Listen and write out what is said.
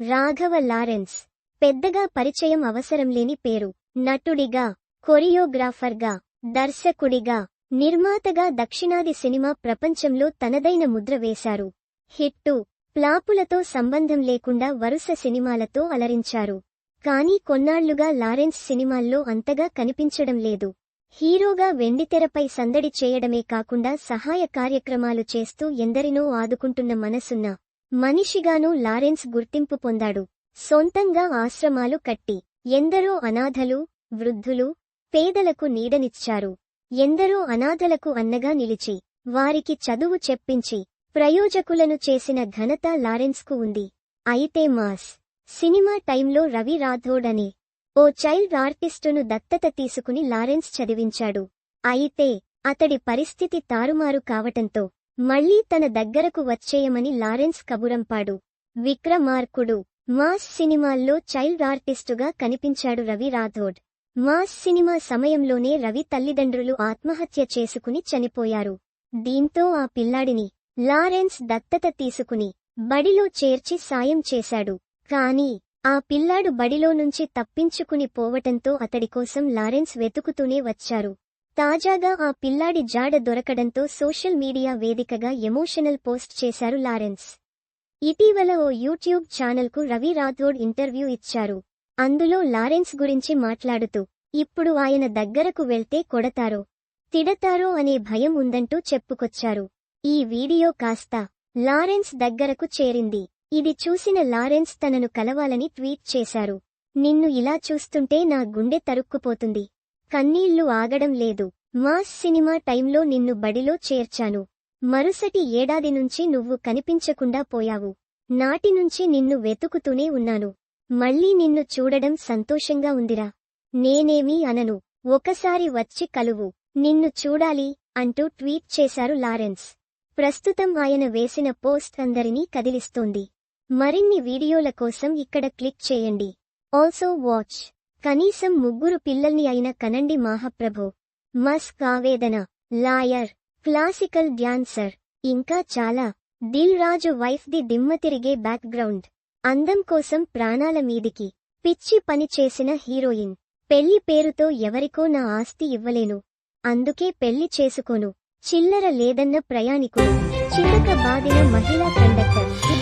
Raghava Lawrence. పెద్దగా పరిచయం అవసరం లేని పేరు. నటుడిగా కొరియోగ్రాఫర్గా దర్శకుడిగా నిర్మాతగా దక్షిణాది సినిమా ప్రపంచంలో తనదైన ముద్ర వేశారు. హిట్టు ప్లాపులతో సంబంధం లేకుండా వరుస సినిమాలతో అలరించారు. కానీ కొన్నాళ్ళుగా లారెన్స్ సినిమాల్లో అంతగా కనిపించడం లేదు. హీరోగా వెండితెరపై సందడి చేయడమే కాకుండా సహాయ కార్యక్రమాలు చేస్తూ ఎందరినో ఆదుకుంటున్న మనసున్న మనిషిగాను లారెన్స్ గుర్తింపు పొందాడు. సొంతంగా ఆశ్రమాలు కట్టి ఎందరో అనాథలు వృద్ధులు పేదలకు నీడనిచ్చారు. ఎందరో అనాథలకు అన్నగా నిలిచి వారికి చదువు చెప్పించి ప్రయోజకులను చేసిన ఘనత లారెన్స్కు ఉంది. అయితే మాస్ సినిమా టైంలో రవి రాథోడ్ అనే ఓ చైల్డ్ ఆర్టిస్టును దత్తత తీసుకుని లారెన్స్ చదివించాడు. అయితే అతడి పరిస్థితి తారుమారు కావటంతో మళ్ళీ తన దగ్గరకు వచ్చేయమని లారెన్స్ కబురంపాడు విక్రమార్కుడు మాస్ సినిమాల్లో చైల్డ్ ఆర్టిస్టుగా కనిపించాడు రవి రాథోడ్. మాస్ సినిమా సమయంలోనే రవి తల్లిదండ్రులు ఆత్మహత్య చేసుకుని చనిపోయారు. దీంతో ఆ పిల్లాడిని లారెన్స్ దత్తత తీసుకుని బడిలో చేర్చి సాయం చేశాడు. కాని ఆ పిల్లాడు బడిలో నుంచి తప్పించుకుని పోవటంతో అతడి కోసం లారెన్స్ వెతుకుతూనే వచ్చారు. తాజాగా ఆ పిల్లాడి జాడ దొరకడంతో సోషల్ మీడియా వేదికగా ఎమోషనల్ పోస్ట్ చేశారు లారెన్స్. ఇటీవల ఓ యూట్యూబ్ ఛానల్కు రవి రాథోడ్ ఇంటర్వ్యూ ఇచ్చారు. అందులో లారెన్స్ గురించి మాట్లాడుతూ ఇప్పుడు ఆయన దగ్గరకు వెళ్తే కొడతారో తిడతారో అనే భయం ఉందంటూ చెప్పుకొచ్చారు. ఈ వీడియో కాస్త లారెన్స్ దగ్గరకు చేరింది. ఇది చూసిన లారెన్స్ తనను కలవాలని ట్వీట్ చేశారు. నిన్ను ఇలా చూస్తుంటే నా గుండె తరుక్కుపోతుంది. కన్నీళ్ళు ఆగడం లేదు. మాస్ సినిమా టైంలో నిన్ను బడిలో చేర్చాను. మరుసటి ఏడాది నుంచి నువ్వు కనిపించకుండా పోయావు. నాటి నుంచి నిన్ను వెతుకుతూనే ఉన్నాను. మళ్ళీ నిన్ను చూడడం సంతోషంగా ఉందిరా. నేనేమీ అనను. ఒకసారి వచ్చి కలువు. నిన్ను చూడాలి అంటూ ట్వీట్ చేశారు లారెన్స్. ప్రస్తుతం ఆయన వేసిన పోస్ట్ అందరినీ కదిలిస్తోంది. మరిన్ని వీడియోల కోసం ఇక్కడ క్లిక్ చేయండి. Also watch. కనీసం ముగ్గురు పిల్లల్ని అయిన కనండి మహాప్రభు. మస్క్ ఆవేదన లాయర్ క్లాసికల్ డ్యాన్సర్ ఇంకా చాలా. దిల్ రాజు వైఫ్ ది దిమ్మ తిరిగే బ్యాక్గ్రౌండ్. అందం కోసం ప్రాణాల మీదికి. పిచ్చి పని చేసిన హీరోయిన్. పెళ్ళి పేరుతో ఎవరికో నా ఆస్తి ఇవ్వలేను. అందుకే పెళ్ళి చేసుకోను. చిల్లర లేదన్న ప్రయాణికుడు. చిలక బాధిన మహిళా కండక్టర్.